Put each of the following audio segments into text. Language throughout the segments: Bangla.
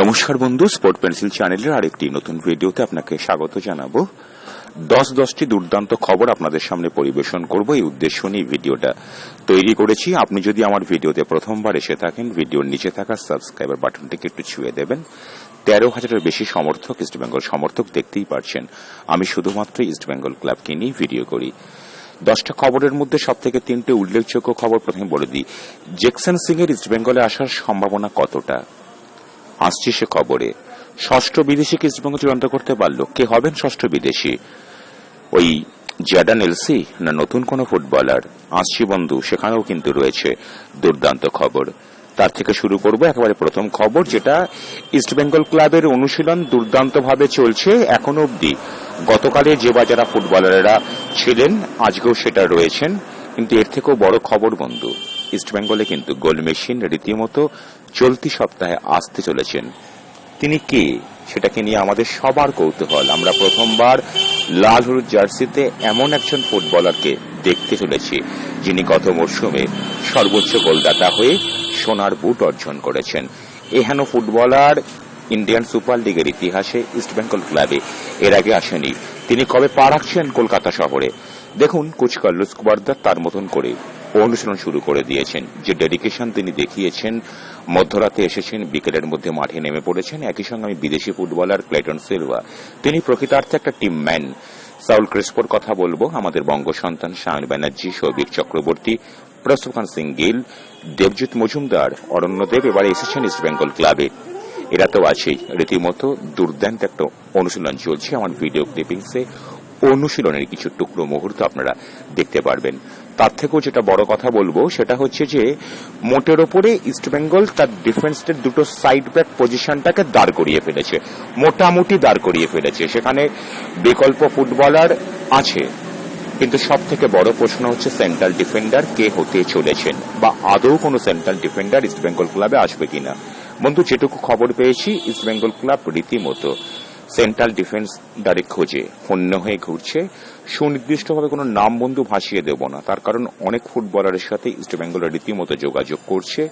নমস্কার বন্ধু স্পোর্ট পেন্সিল চ্যানেলের আরেকটি নতুন ভিডিওতে আপনাকে স্বাগত জানাব। দশ দশটি দুর্দান্ত খবর আপনাদের সামনে পরিবেশন করব। এই উদ্দেশ্য নিয়ে ভিডিওটা তৈরি করেছি। আপনি যদি আমার ভিডিওতে প্রথমবার এসে থাকেন, ভিডিওর নিচে থাকা সাবস্ক্রাইবার বাটনটিকে একটু ছুঁয়ে দেবেন। তেরো হাজারের বেশি সমর্থক ইস্টবেঙ্গল সমর্থক দেখতেই পারছেন। আমি শুধুমাত্র ইস্টবেঙ্গল ক্লাবকে নিয়ে ভিডিও করি। দশটা খবরের মধ্যে সব থেকে তিনটে উল্লেখযোগ্য খবর প্রথমে বলে দিই। জেকসন সিং এর ইস্টবেঙ্গলে আসার সম্ভাবনা কতটা? আসছে সে খবরে ষষ্ঠ বিদেশিকে ইস্টবেঙ্গল চূড়ান্ত করতে পারল? কে হবেন ষষ্ঠ বিদেশি? ওই জ্যাডান এলসি না নতুন কোন ফুটবলার? আসছি বন্ধু, সেখানেও কিন্তু রয়েছে দুর্দান্ত খবর। তার থেকে শুরু করব একেবারে প্রথম খবর, যেটা ইস্টবেঙ্গল ক্লাবের অনুশীলন দুর্দান্তভাবে চলছে এখনও অবধি। গতকালে যে বা যারা ফুটবলাররা ছিলেন, আজকেও সেটা রয়েছেন। কিন্তু এর থেকেও বড় খবর বন্ধু ইস্টবেঙ্গলে কিন্তু গোল মেশিন রীতিমতো চলতি সপ্তাহে আসতে চলেছেন। তিনি কে? সেটাকে নিয়ে আমাদের সবার কৌতূহল। আমরা প্রথমবার লাল হলুদ জার্সিতে এমন একজন ফুটবলারকে দেখতে চলেছি, যিনি গত মরশুমে সর্বোচ্চ গোলদাতা হয়ে সোনার বুট অর্জন করেছেন। এহেন ফুটবলার ইন্ডিয়ান সুপার লিগের ইতিহাসে ইস্টবেঙ্গল ক্লাবে এর আগে আসেনি। তিনি কবে পা রাখছেন কলকাতা শহরে? দেখুন কোচ কার্লোস তার মতন করে। অনুশীলন শুরু করে দিয়েছেন। যে ডেডিকেশন তিনি দেখিয়েছেন, মধ্যরাতে এসেছেন, বিকেলের মধ্যে মাঠে নেমে পড়েছেন। একই সঙ্গে আমি বিদেশি ফুটবলার ক্লেটন সিলভা। তিনি প্রকৃতার্থে একটা টিম ম্যান। সাউল ক্রিস্পোর কথা বলব। আমাদের বঙ্গ সন্তান শায়ন ব্যানার্জি সৌভিক চক্রবর্তী প্রস্তখান সিং গিল, দেবজিৎ মজুমদার অরণ্যদেব এবারে এসেছেন ইস্টবেঙ্গল ক্লাবে। এরা তো আছেই। রীতিমতো দুর্দান্ত একটা অনুশীলন চলছে। আমার ভিডিও ক্লিপিংসে অনুশীলনের কিছু টুকরো মুহূর্ত আপনারা দেখতে পারবেন। তার থেকেও যেটা বড় কথা বলব, সেটা হচ্ছে যে, মোটের ওপরে ইস্টবেঙ্গল তার ডিফেন্সের দুটো সাইড ব্যাক পজিশনটাকে দাঁড় করিয়ে ফেলেছে। মোটামুটি দাঁড় করিয়ে ফেলেছে। সেখানে বিকল্প ফুটবলার আছে। কিন্তু সব থেকে বড় প্রশ্ন হচ্ছে সেন্ট্রাল ডিফেন্ডার কে হতে চলেছেন? বা আদৌ কোনো সেন্ট্রাল ডিফেন্ডার ইস্টবেঙ্গল ক্লাবে আসবে কিনা? বন্ধু, যেটুকু খবর পেয়েছি ইস্টবেঙ্গল ক্লাব রীতিমতো সেন্ট্রাল ডিফেন্স ডারে খোঁজে, হন্য হয়ে ঘুরছে। সুনির্দিষ্টভাবে কোনো নাম বন্ধু ভাসিয়ে দেব না, তার কারণ অনেক ফুটবলারের সাথে ইস্টবেঙ্গলের রীতিমতো যোগাযোগ করছে।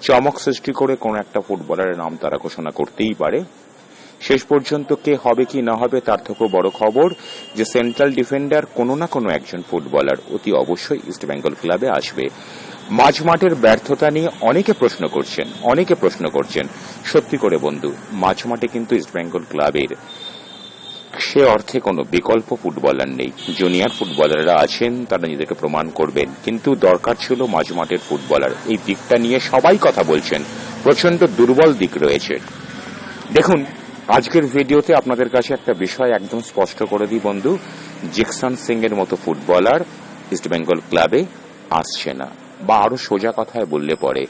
চমক সৃষ্টি করে কোনো একটা ফুটবলারের নাম তারা ঘোষণা করতেই পারে। শেষ পর্যন্ত কে হবে কি না হবে তার থেকেও বড় খবর যে সেন্ট্রাল ডিফেন্ডার কোনো না কোনো একজন ফুটবলার অতি অবশ্যই ইস্টবেঙ্গল ক্লাবে আসবে। মাঝ মাঠের ব্যর্থতা নিয়ে অনেকে প্রশ্ন করছেন, অনেকে প্রশ্ন করছেন। সত্যি করে বন্ধু মাঝ মাঠে কিন্তু ইস্টবেঙ্গল ক্লাবের সে অর্থে কোনো বিকল্প ফুটবলার নেই। জুনিয়র ফুটবলাররা আছেন, তারা নিজেদেরকে প্রমাণ করবেন। কিন্তু দরকার ছিল মাঝ মাঠের ফুটবলার। এই দিকটা নিয়ে সবাই কথা বলছেন। প্রচণ্ড দুর্বল দিক রয়েছে। দেখুন আজকের ভিডিওতে আপনাদের কাছে একটা বিষয় একদম স্পষ্ট করে দিই বন্ধু। জেকসন সিং এর মতো ফুটবলার ইস্টবেঙ্গল ক্লাবে আসছে না বা আরও সোজা কথায় বললে পরে।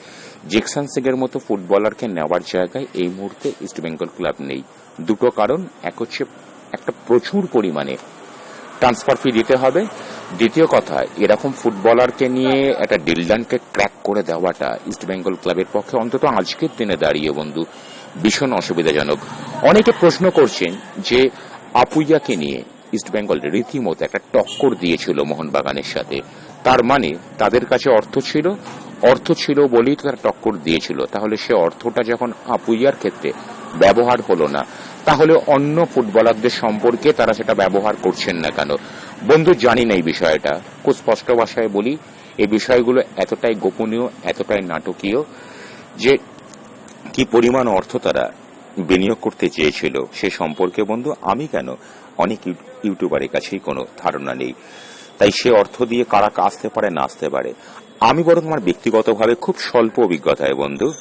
জেকসন সিং এর মতো ফুটবলারকে নেওয়ার জায়গায় এই মুহূর্তে ইস্টবেঙ্গল ক্লাব নেই। দুটো কারণ, এক হচ্ছে একটা প্রচুর পরিমাণে ট্রান্সফার ফি দিতে হবে। দ্বিতীয় কথা, এরকম ফুটবলারকে নিয়ে একটা ডিলডানকে ক্র্যাক করে দেওয়াটা ইস্টবেঙ্গল ক্লাবের পক্ষে অন্তত আজকের দিনে দাঁড়িয়ে বন্ধু। ভীষণ অসুবিধাজনক। অনেকে প্রশ্ন করছেন যে আপুইয়াকে নিয়ে ইস্টবেঙ্গল রীতিমতো একটা টক্কর দিয়েছিল মোহনবাগানের সাথে। তার মানে তাদের কাছে অর্থ ছিল অর্থ ছিল বলেই তারা টক্কর দিয়েছিল। তাহলে সে অর্থটা যখন আপুইয়ার ক্ষেত্রে ব্যবহার হলো না, তাহলে অন্য ফুটবলারদের সম্পর্কে তারা সেটা ব্যবহার করছেন না কেন? বন্ধু, জানি না এই বিষয়টা। খুব স্পষ্ট ভাষায় বলি, এই বিষয়গুলো এতটাই গোপনীয়, এতটাই নাটকীয় যে কি পরিমাণ অর্থ তারা বিনিয়োগ করতে চেয়েছিল সে সম্পর্কে বন্ধু, আমি কেন? অনেক ইউ- ইউটিউবারের কাছেই কোনো ধারণা নেই। তাই সে অর্থ দিয়ে কারা আসতে পারে না আসতে পারে? আমি বরং আমার ব্যক্তিগতভাবে খুব স্বল্প অভিজ্ঞতায় বন্ধু।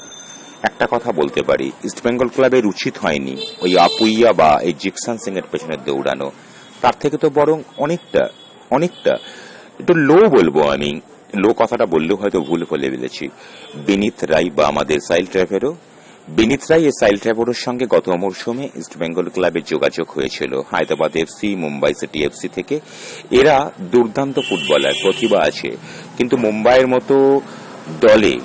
একটা কথা বলতে পারি ইস্টবেঙ্গল ক্লাবের উচিত হয়নি ওই আপুইয়া বা এই জিকসান সিং এর পেছনে দৌড়ানো। তার থেকে তো বরং অনেকটা অনেকটা, একটু লো বলব আমি। লো কথাটা বললেও হয়তো ভুল বলে ফেলেছি। বিনীত রাই বা আমাদের সাইল ট্র্যাভেরও বিনীত রায় সাইল ট্র্যাভেরোর সঙ্গে গত মরশুমে ইস্টবেঙ্গল ক্লাবের যোগাযোগ হয়েছিল। Hyderabad FC Mumbai city FC থেকে। এরা দুর্দান্ত ফুটবলার, প্রতিভা আছে। কিন্তু মুম্বাইয়ের মতো দলে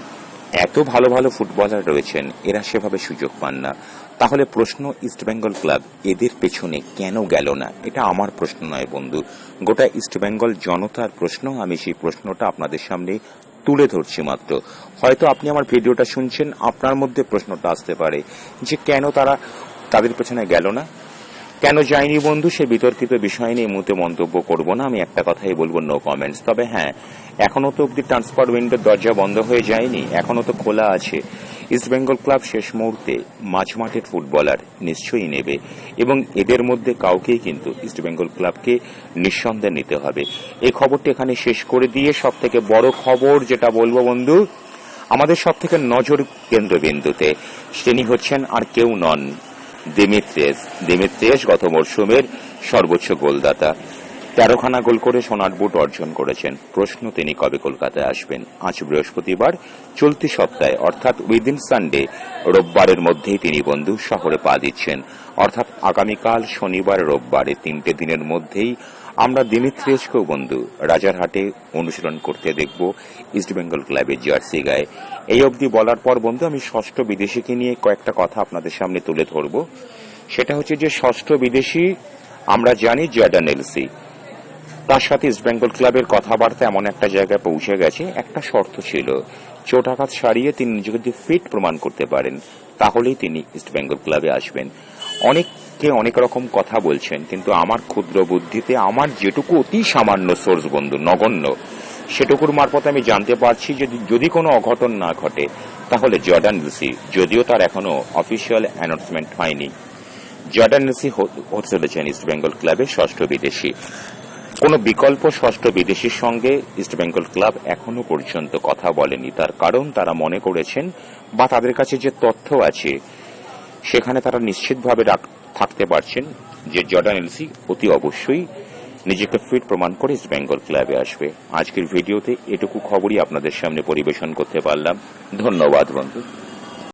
এত ভালো ভালো ফুটবলার রয়েছেন, এরা সেভাবে সুযোগ পান না। তাহলে প্রশ্ন ইস্টবেঙ্গল ক্লাব এদের পেছনে কেন গেল না? এটা আমার প্রশ্ন নয় বন্ধু। গোটা ইস্টবেঙ্গল জনতার প্রশ্ন। আমি সেই প্রশ্নটা আপনাদের সামনে তুলে ধরছি মাত্র। হয়তো আপনি আমার ভিডিওটা শুনছেন, আপনার মধ্যে প্রশ্নটা আসতে পারে যে কেন তারা তাদের পেছনে গেল না? কেন যায়নি বন্ধু সে বিতর্কিত বিষয় নিয়ে মুহূর্তে মন্তব্য করব না? আমি একটা কথাই বলব নো কমেন্টস তবে হ্যাঁ এখনও তো অব্দি ট্রান্সফার উইন্ডোর দরজা বন্ধ হয়ে যায়নি, এখনও তো খোলা আছে। ইস্ট বেঙ্গল ক্লাব শেষ মুহূর্তে মাঝমাঠের ফুটবলার নিশ্চয়ই নেবে এবং এদের মধ্যে কাউকেই কিন্তু ইস্ট বেঙ্গল ক্লাবকে নিঃসন্দেহে নিতে হবে। এই খবরটি এখানে শেষ করে দিয়ে সব থেকে বড় খবর যেটা বলব বন্ধু, আমাদের সব থেকে নজর কেন্দ্রবিন্দুতে তিনি হচ্ছেন আর কেউ নন দিমিত্রেস। দিমিত্রেস গত মরশুমের সর্বোচ্চ গোলদাতা। তেরোখানা গোল করে সোনার বুট অর্জন করেছেন। প্রশ্ন তিনি কবে কলকাতায় আসবেন? আজ বৃহস্পতিবার, চলতি সপ্তাহে, অর্থাৎ উইদিন সানডে রোববারের মধ্যেই তিনি বন্ধু শহরে পা দিচ্ছেন। অর্থাৎ আগামীকাল শনিবার, রোববারে তিনটে দিনের মধ্যেই আমরা দিমিত্রেসকেও বন্ধু। রাজারহাটে অনুশীলন করতে দেখব ইস্টবেঙ্গল ক্লাবের জার্সি গায়ে। এই অবধি বলার পর, বন্ধু, আমি ষষ্ঠ বিদেশিকে নিয়ে কয়েকটা কথা আপনাদের সামনে তুলে ধরব। সেটা হচ্ছে যে, ষষ্ঠ বিদেশি, আমরা জানি জর্ডান এলসি তার সাথে ইস্টবেঙ্গল ক্লাবের কথাবার্তা এমন একটা জায়গায় পৌঁছে গেছে, একটা শর্ত ছিল। চোটাঘাত সারিয়ে তিনি নিজেকে যদি ফিট প্রমাণ করতে পারেন, তাহলেই তিনি ইস্টবেঙ্গল ক্লাবে আসবেন। অনেককে অনেক রকম কথা বলছেন, কিন্তু আমার ক্ষুদ্র বুদ্ধিতে আমার যেটুকু অতি সামান্য সোর্স বন্ধু, নগণ্য, সেটুকুর মারফত আমি জানতে পারছি যে যদি কোনো অঘটন না ঘটে, তাহলে জর্ডান লুসি যদিও তার এখনও অফিসিয়াল অ্যানাউন্সমেন্ট হয়নি জর্ডান লুসি হতে চলেছেন ইস্টবেঙ্গল ক্লাবের ষষ্ঠ বিদেশি। কোন বিকল্প ষষ্ঠ বিদেশির সঙ্গে ইস্টবেঙ্গল ক্লাব এখনও পর্যন্ত কথা বলেনি। তার কারণ তারা মনে করেছেন বা তাদের কাছে যে তথ্য আছে, সেখানে তারা নিশ্চিতভাবে থাকতে পারছেন যে জর্ডান এলসি অতি অবশ্যই নিজেকে ফিট প্রমাণ করে ইস্টবেঙ্গল ক্লাবে আসবে। আজকের ভিডিওতে এটুকু খবরই আপনাদের সামনে পরিবেশন করতে পারলাম। ধন্যবাদ বন্ধু।